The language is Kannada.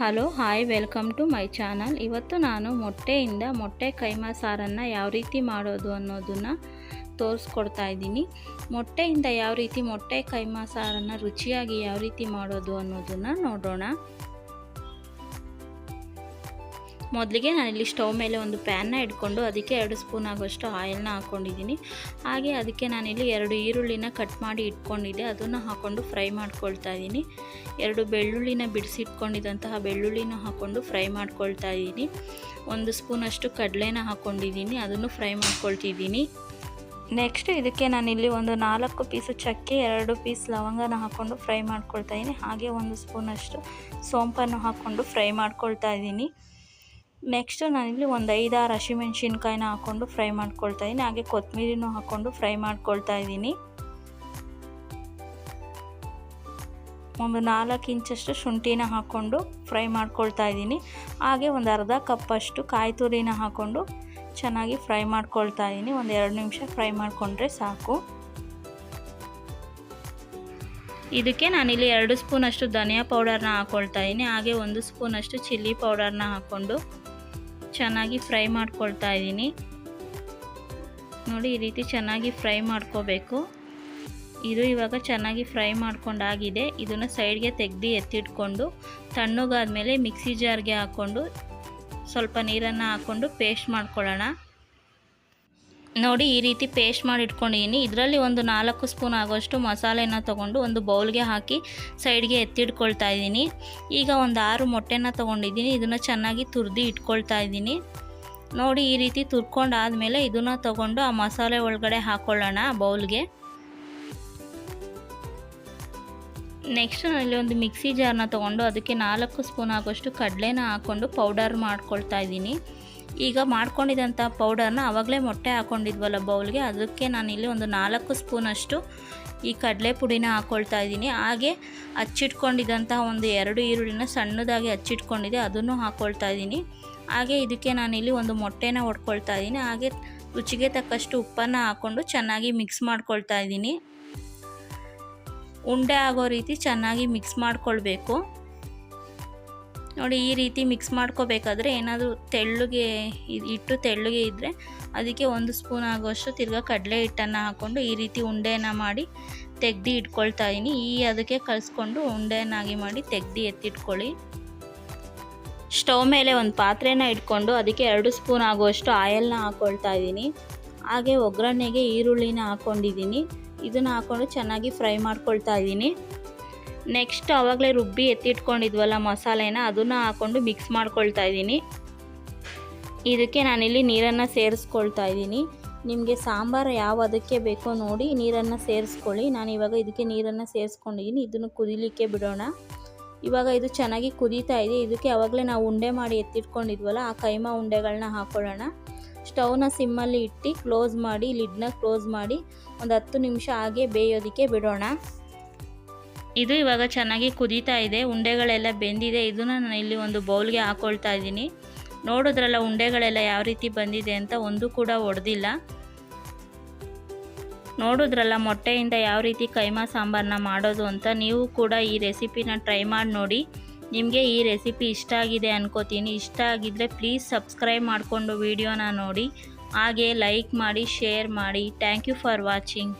Hello, hi, welcome to my channel. ಇವತ್ತು ನಾನು ಮೊಟ್ಟೆಯಿಂದ ಮೊಟ್ಟೆ ಕೈಮಾ ಸಾರನ್ನು ಯಾವ ರೀತಿ ಮಾಡೋದು ಅನ್ನೋದನ್ನು ತೋರಿಸ್ಕೊಡ್ತಾ ಇದ್ದೀನಿ. ಮೊಟ್ಟೆಯಿಂದ ಯಾವ ರೀತಿ ಮೊಟ್ಟೆ ಕೈಮಾ ಸಾರನ್ನು ರುಚಿಯಾಗಿ ಯಾವ ರೀತಿ ಮಾಡೋದು ಅನ್ನೋದನ್ನು ನೋಡೋಣ. ಮೊದಲಿಗೆ ನಾನಿಲ್ಲಿ ಸ್ಟವ್ ಮೇಲೆ ಒಂದು ಪ್ಯಾನ್ನ ಇಟ್ಕೊಂಡು ಅದಕ್ಕೆ ಎರಡು ಸ್ಪೂನ್ ಆಗೋಷ್ಟು ಆಯಿಲ್ನ ಹಾಕ್ಕೊಂಡಿದ್ದೀನಿ. ಹಾಗೆ ಅದಕ್ಕೆ ನಾನಿಲ್ಲಿ ಎರಡು ಈರುಳ್ಳಿನ ಕಟ್ ಮಾಡಿ ಇಟ್ಕೊಂಡಿದ್ದೆ. ಅದನ್ನು ಹಾಕ್ಕೊಂಡು ಫ್ರೈ ಮಾಡ್ಕೊಳ್ತಾ ಇದ್ದೀನಿ. ಎರಡು ಬೆಳ್ಳುಳ್ಳಿನ ಬಿಡಿಸಿ ಇಟ್ಕೊಂಡಿದ್ದಂತಹ ಬೆಳ್ಳುಳ್ಳಿನ ಹಾಕ್ಕೊಂಡು ಫ್ರೈ ಮಾಡ್ಕೊಳ್ತಾ ಇದ್ದೀನಿ. ಒಂದು ಸ್ಪೂನಷ್ಟು ಕಡಲೆನ ಹಾಕ್ಕೊಂಡಿದ್ದೀನಿ ಅದನ್ನು ಫ್ರೈ ಮಾಡ್ಕೊಳ್ತಿದ್ದೀನಿ. ನೆಕ್ಸ್ಟ್ ಇದಕ್ಕೆ ನಾನಿಲ್ಲಿ ಒಂದು ನಾಲ್ಕು ಪೀಸು ಚಕ್ಕೆ, ಎರಡು ಪೀಸ್ ಲವಂಗನ ಹಾಕ್ಕೊಂಡು ಫ್ರೈ ಮಾಡ್ಕೊಳ್ತಾ ಇದ್ದೀನಿ. ಹಾಗೆ ಒಂದು ಸ್ಪೂನಷ್ಟು ಸೋಂಪನ್ನು ಹಾಕ್ಕೊಂಡು ಫ್ರೈ ಮಾಡ್ಕೊಳ್ತಾ ಇದ್ದೀನಿ. ನೆಕ್ಸ್ಟು ನಾನಿಲ್ಲಿ ಒಂದು ಐದಾರು ಹಸಿಮೆಣ್ಸಿನ್ಕಾಯಿನ ಹಾಕ್ಕೊಂಡು ಫ್ರೈ ಮಾಡ್ಕೊಳ್ತಾ ಇದ್ದೀನಿ ಹಾಗೆ ಕೊತ್ತಂಬರಿನೂ ಹಾಕ್ಕೊಂಡು ಫ್ರೈ ಮಾಡ್ಕೊಳ್ತಾ ಇದ್ದೀನಿ ಒಂದು ನಾಲ್ಕು ಇಂಚಷ್ಟು ಶುಂಠಿನ ಹಾಕ್ಕೊಂಡು ಫ್ರೈ ಮಾಡ್ಕೊಳ್ತಾ ಇದ್ದೀನಿ ಹಾಗೆ ಒಂದು ಅರ್ಧ ಕಪ್ಪಷ್ಟು ಕಾಯಿ ತುರಿನ ಹಾಕ್ಕೊಂಡು ಚೆನ್ನಾಗಿ ಫ್ರೈ ಮಾಡ್ಕೊಳ್ತಾ ಇದ್ದೀನಿ ಒಂದು ಎರಡು ನಿಮಿಷ ಫ್ರೈ ಮಾಡಿಕೊಂಡ್ರೆ ಸಾಕು. ಇದಕ್ಕೆ ನಾನಿಲ್ಲಿ ಎರಡು ಸ್ಪೂನಷ್ಟು ಧನಿಯಾ ಪೌಡರ್ನ ಹಾಕ್ಕೊಳ್ತಾ ಇದ್ದೀನಿ ಹಾಗೆ ಒಂದು ಸ್ಪೂನಷ್ಟು ಚಿಲ್ಲಿ ಪೌಡರ್ನ ಹಾಕ್ಕೊಂಡು ಚೆನ್ನಾಗಿ ಫ್ರೈ ಮಾಡ್ಕೊಳ್ತಾ ಇದ್ದೀನಿ ನೋಡಿ, ಈ ರೀತಿ ಚೆನ್ನಾಗಿ ಫ್ರೈ ಮಾಡ್ಕೋಬೇಕು. ಇದು ಇವಾಗ ಚೆನ್ನಾಗಿ ಫ್ರೈ ಮಾಡ್ಕೊಂಡಾಗಿದೆ. ಇದನ್ನು ಸೈಡ್ಗೆ ತೆಗ್ದು ಎತ್ತಿಟ್ಕೊಂಡು ತಣ್ಣಗಾದ ಮೇಲೆ ಮಿಕ್ಸಿ ಜಾರ್ಗೆ ಹಾಕ್ಕೊಂಡು ಸ್ವಲ್ಪ ನೀರನ್ನು ಹಾಕ್ಕೊಂಡು ಪೇಸ್ಟ್ ಮಾಡ್ಕೊಳ್ಳೋಣ. ನೋಡಿ ಈ ರೀತಿ ಪೇಸ್ಟ್ ಮಾಡಿ ಇಟ್ಕೊಂಡಿದ್ದೀನಿ ಇದರಲ್ಲಿ ಒಂದು ನಾಲ್ಕು ಸ್ಪೂನ್ ಆಗೋಷ್ಟು ಮಸಾಲೆನ ತೊಗೊಂಡು ಒಂದು ಬೌಲ್ಗೆ ಹಾಕಿ ಸೈಡ್ಗೆ ಎತ್ತಿಟ್ಕೊಳ್ತಾ ಇದ್ದೀನಿ. ಈಗ ಒಂದು ಆರು ಮೊಟ್ಟೆನ ತೊಗೊಂಡಿದ್ದೀನಿ. ಇದನ್ನು ಚೆನ್ನಾಗಿ ತುರಿದು ಇಟ್ಕೊಳ್ತಾ ಇದ್ದೀನಿ. ನೋಡಿ ಈ ರೀತಿ ತುರ್ಕೊಂಡಾದಮೇಲೆ ಇದನ್ನು ತೊಗೊಂಡು ಆ ಮಸಾಲೆ ಒಳಗಡೆ ಹಾಕ್ಕೊಳ್ಳೋಣ ಬೌಲ್ಗೆ. ನೆಕ್ಸ್ಟ್ ಅಲ್ಲಿ ಒಂದು ಮಿಕ್ಸಿ ಜಾರ್ನ ತೊಗೊಂಡು ಅದಕ್ಕೆ ನಾಲ್ಕು ಸ್ಪೂನ್ ಆಗೋಷ್ಟು ಕಡಲೆನ ಹಾಕ್ಕೊಂಡು ಪೌಡರ್ ಮಾಡ್ಕೊಳ್ತಾ ಇದ್ದೀನಿ. ಈಗ ಮಾಡ್ಕೊಂಡಿದ್ದಂಥ ಪೌಡರ್ನ ಆವಾಗಲೇ ಮೊಟ್ಟೆ ಹಾಕ್ಕೊಂಡಿದ್ವಲ್ಲ ಬೌಲ್ಗೆ, ಅದಕ್ಕೆ ನಾನಿಲ್ಲಿ ಒಂದು ನಾಲ್ಕು ಸ್ಪೂನಷ್ಟು ಈ ಕಡಲೆ ಪುಡಿನ ಹಾಕ್ಕೊಳ್ತಾ ಇದ್ದೀನಿ. ಹಾಗೆ ಹಚ್ಚಿಟ್ಕೊಂಡಿದ್ದಂಥ ಒಂದು ಎರಡು ಈರುಳ್ಳಿನ ಸಣ್ಣದಾಗಿ ಹಚ್ಚಿಟ್ಕೊಂಡಿದ್ದೆ ಅದನ್ನು ಹಾಕ್ಕೊಳ್ತಾ ಇದ್ದೀನಿ. ಹಾಗೆ ಇದಕ್ಕೆ ನಾನಿಲ್ಲಿ ಒಂದು ಮೊಟ್ಟೆನ ಹೊಡ್ಕೊಳ್ತಾ ಇದ್ದೀನಿ. ಹಾಗೆ ರುಚಿಗೆ ತಕ್ಕಷ್ಟು ಉಪ್ಪನ್ನು ಹಾಕ್ಕೊಂಡು ಚೆನ್ನಾಗಿ ಮಿಕ್ಸ್ ಮಾಡ್ಕೊಳ್ತಾ ಇದ್ದೀನಿ. ಉಂಡೆ ಆಗೋ ರೀತಿ ಚೆನ್ನಾಗಿ ಮಿಕ್ಸ್ ಮಾಡ್ಕೊಳ್ಬೇಕು. ನೋಡಿ ಈ ರೀತಿ ಮಿಕ್ಸ್ ಮಾಡ್ಕೋಬೇಕಾದ್ರೆ ಏನಾದರೂ ತೆಳ್ಳಗೆ ಇಟ್ಟು ತೆಳ್ಳಗೆ ಇದ್ದರೆ ಅದಕ್ಕೆ ಒಂದು ಸ್ಪೂನ್ ಆಗೋಷ್ಟು ತಿರ್ಗಾ ಕಡಲೆ ಹಿಟ್ಟನ್ನು ಹಾಕ್ಕೊಂಡು ಈ ರೀತಿ ಉಂಡೆನ ಮಾಡಿ ತೆಗ್ದು ಇಟ್ಕೊಳ್ತಾ ಇದ್ದೀನಿ ಈ ಅದಕ್ಕೆ ಕಲಿಸ್ಕೊಂಡು ಉಂಡೆಯನ್ನಾಗಿ ಮಾಡಿ ತೆಗ್ದು ಎತ್ತಿಟ್ಕೊಳ್ಳಿ. ಸ್ಟವ್ ಮೇಲೆ ಒಂದು ಪಾತ್ರೆನ ಇಟ್ಕೊಂಡು ಅದಕ್ಕೆ ಎರಡು ಸ್ಪೂನ್ ಆಗುವಷ್ಟು ಆಯಲ್ನ ಹಾಕ್ಕೊಳ್ತಾ ಇದ್ದೀನಿ ಹಾಗೆ ಒಗ್ಗರಣೆಗೆ ಈರುಳ್ಳಿನ ಹಾಕ್ಕೊಂಡಿದ್ದೀನಿ ಇದನ್ನು ಹಾಕ್ಕೊಂಡು ಚೆನ್ನಾಗಿ ಫ್ರೈ ಮಾಡ್ಕೊಳ್ತಾ ಇದ್ದೀನಿ ನೆಕ್ಸ್ಟ್ ಆವಾಗಲೇ ರುಬ್ಬಿ ಎತ್ತಿಟ್ಕೊಂಡಿದ್ವಲ್ಲ ಮಸಾಲೆನ, ಅದನ್ನು ಹಾಕ್ಕೊಂಡು ಮಿಕ್ಸ್ ಮಾಡ್ಕೊಳ್ತಾ ಇದ್ದೀನಿ. ಇದಕ್ಕೆ ನಾನಿಲ್ಲಿ ನೀರನ್ನು ಸೇರಿಸ್ಕೊಳ್ತಾ ಇದ್ದೀನಿ. ನಿಮಗೆ ಸಾಂಬಾರು ಯಾವ ಅದಕ್ಕೆ ಬೇಕೋ ನೋಡಿ ನೀರನ್ನು ಸೇರಿಸ್ಕೊಳ್ಳಿ. ನಾನು ಇವಾಗ ಇದಕ್ಕೆ ನೀರನ್ನು ಸೇರಿಸ್ಕೊಂಡಿದ್ದೀನಿ. ಇದನ್ನು ಕುದಿಲಿಕ್ಕೆ ಬಿಡೋಣ. ಇವಾಗ ಇದು ಚೆನ್ನಾಗಿ ಕುದೀತಾ ಇದೆ. ಇದಕ್ಕೆ ಆವಾಗಲೇ ನಾವು ಉಂಡೆ ಮಾಡಿ ಎತ್ತಿಟ್ಕೊಂಡಿದ್ವಲ್ಲ, ಆ ಕೈಮಾ ಉಂಡೆಗಳನ್ನ ಹಾಕ್ಕೊಳ್ಳೋಣ ಸ್ಟವ್ನ ಸಿಮ್ಮಲ್ಲಿ ಇಟ್ಟು ಕ್ಲೋಸ್ ಮಾಡಿ ಲಿಡ್ನ ಕ್ಲೋಸ್ ಮಾಡಿ ಒಂದು ಹತ್ತು ನಿಮಿಷ ಹಾಗೆ ಬೇಯೋದಕ್ಕೆ ಬಿಡೋಣ. ಇದು ಇವಾಗ ಚೆನ್ನಾಗಿ ಕುದೀತಾ ಇದೆ, ಉಂಡೆಗಳೆಲ್ಲ ಬೆಂದಿದೆ. ಇದನ್ನು ನಾನು ಇಲ್ಲಿ ಒಂದು ಬೌಲ್ಗೆ ಹಾಕ್ಕೊಳ್ತಾ ಇದ್ದೀನಿ. ನೋಡಿದ್ರಲ್ಲ ಉಂಡೆಗಳೆಲ್ಲ ಯಾವ ರೀತಿ ಬಂದಿದೆ ಅಂತ ಒಂದು ಕೂಡ ಒಡೆದಿಲ್ಲ. ನೋಡಿದ್ರಲ್ಲ ಮೊಟ್ಟೆಯಿಂದ ಯಾವ ರೀತಿ ಕೈಮಾ ಸಾಂಬಾರನ್ನ ಮಾಡೋದು ಅಂತ ನೀವು ಕೂಡ ಈ ರೆಸಿಪಿನ ಟ್ರೈ ಮಾಡಿ ನೋಡಿ. ನಿಮಗೆ ಈ ರೆಸಿಪಿ ಇಷ್ಟ ಆಗಿದೆ ಅನ್ಕೋತೀನಿ. ಇಷ್ಟ ಆಗಿದ್ದರೆ ಪ್ಲೀಸ್ ಸಬ್ಸ್ಕ್ರೈಬ್ ಮಾಡಿಕೊಂಡು ವಿಡಿಯೋನ ನೋಡಿ. ಹಾಗೆ ಲೈಕ್ ಮಾಡಿ, ಶೇರ್ ಮಾಡಿ. Thank you for watching.